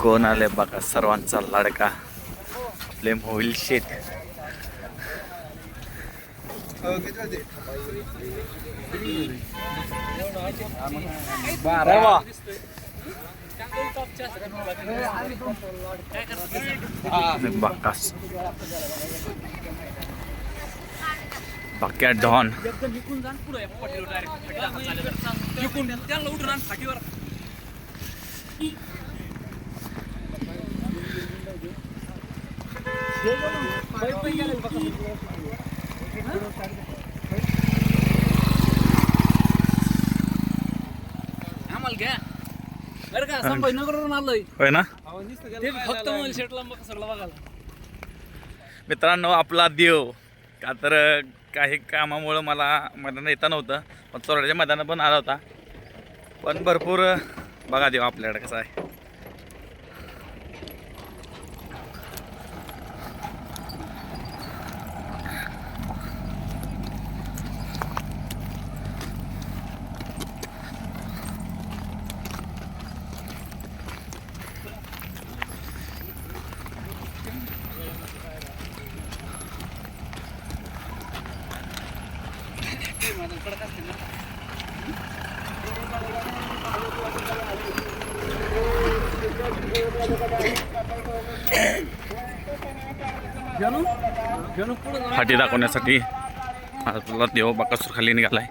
कोण आले बघा सर्वांचा लाडका. आपले मोबाईल शेत बाक्या डॉन त्यांना उठून फाटीवर आम्हाला घ्या. बरं का संभाजीनगरवरून आलोय. होय ना? ते फक्त मोबाईल शेटला मग सगळं बघायला. मित्रांनो आपला देव. का तर काही कामामुळं मला मैदानात येता नव्हतं. पण चोरड्याच्या मैदानात पण आला होता. पण भरपूर बघा देव आपल्याकडे कसं आहे. फाटी दाखवण्यासाठी आपला देव बाकासूर खाली निघालाय.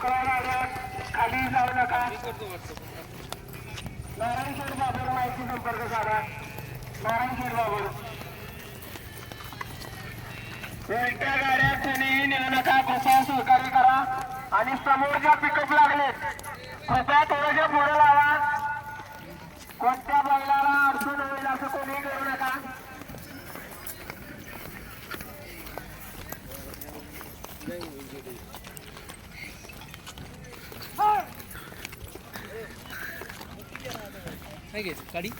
खाली जाऊ नका. नारायण शेठ बाबर माहिती संपर्क साधा. नारायण शेठ बाबर उलट्या गाड्या कुणीही नेऊ नका. कृपया सहकार्य करा. आणि समोर ज्या पिकअप लागलेत कृपया थोडंसं पुढे लावा. कोणत्या बैलाला अडचण होईल असं कोणीही करू नका. Thank you. नाही घे काढी